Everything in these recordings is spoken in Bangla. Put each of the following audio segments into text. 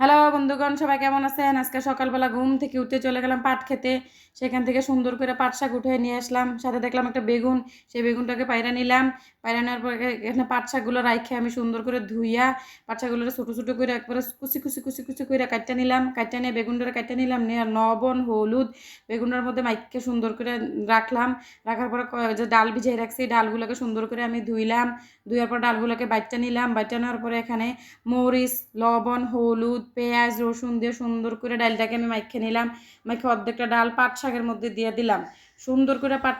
হ্যালো বন্ধুগণ, সবাই কেমন আছেন? আজকে সকালবেলা ঘুম থেকে উঠে চলে গেলাম পাট খেতে। সেখান থেকে সুন্দর করে পাট শাক উঠে নিয়ে আসলাম। সাথে দেখলাম একটা বেগুন, সেই বেগুনটাকে পায়রা নিলাম। পায়রা নেওয়ার পরে এখানে পাট শাকগুলো রাইখে আমি সুন্দর করে ধুইয়া পাট শাকগুলো ছোটো ছোটো করে একবারে কুচি কুচি কুচি কুচি করে কাটতে নিলাম। কাটতে নিয়ে বেগুনটা কাটতে নিলাম, নিয়ে লবণ, হলুদ বেগুনের মধ্যে মাইককে সুন্দর করে রাখলাম। রাখার পরে যে ডাল ভিজিয়ে রাখছি ডালগুলোকে সুন্দর করে আমি ধুইলাম। ধুয়ার পর ডালগুলোকে বাইটটা নিলাম। বাইটটা নেওয়ার পরে এখানে মরিচ, লবণ, হলুদ পেঁয়াজ, রসুন দিয়ে সুন্দর করে ডালটাকে আমি মাইখে নিলাম। মাইখে অর্ধেকটা ডাল পাট শাকের মধ্যে দিয়ে দিলাম। সুন্দর করে পাট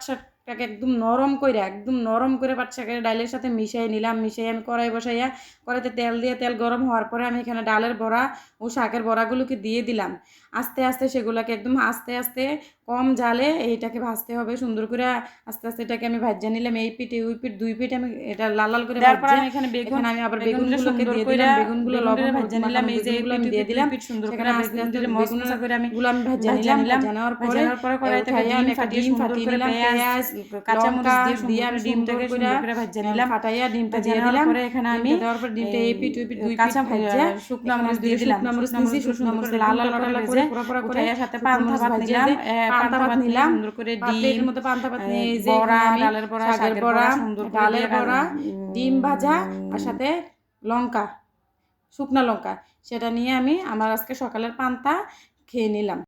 শাকটাকে একদম নরম করে একদম নরম করে পাট শাকের ডালের সাথে মিশিয়ে নিলাম মিশিয়ে আমি কড়াই বসাইয়া কড়াইতে তেল দিয়ে তেল গরম হওয়ার পরে আমি এখানে ডালের বড়া ও শাকের বড়াগুলোকে দিয়ে দিলাম। আস্তে আস্তে সেগুলোকে একদম আস্তে আস্তে কম জালে এইটাকে ভাজতে হবে সুন্দর করে আস্তে আস্তে এটাকে আমি ভাজা নিলাম। এই পিঠ ওই পিঠ দুই পিঠ আমি এটা লাল লাল করে তারপর আমি এখানে বেগুন আমি আবার বেগুনগুলো বেগুনগুলোকে দিয়ে দিলাম বেগুনগুলো লবণ বেগুনটা ভাজা ভাজা নিলাম এই যে এগুলো আমি দিয়ে দিলাম। সুন্দর করে আস্তে আস্তে মশলা করে আমি গুলো আমি ভাজা ভাজা নিলাম নিলাম। ভাজা নেওয়ার পরে ভাজা পরে কড়াই থেকে উঠাইয়া আমি ফাটিয়ে ফাটিয়ে পেঁয়াজ, পেঁয়াজ কাঁচামরিচ দিয়ে আমি ডিমটাকে সুন্দর করে ভাজা নিলাম। ফাটাইয়া ডিমটা দিয়ে দিলাম। পরে এখানে আমি দেওয়ার পর ডিমটা এই দুই কাঁচা ভাজা শুকনো মরিচ দিয়ে দিলাম। শুকনো মরিচ শুকনো দিছি শুকনো মরিচ লাল লাল লাল করে পুরো পুরো করে সাথে পান্তা ভাত নিলাম, পান্তা ভাত নিলাম। সুন্দর করে ডিম, মধ্যে পান্তা ভাত নিয়ে যে বড়া, ডালের বড়া, শাকের বড়া, সুন্দর ডালের বড়া ডিম ভাজা আর সাথে লঙ্কা শুকনা লঙ্কা। সেটা নিয়ে আমি আমার আজকে সকালের পান্তা খেয়ে নিলাম।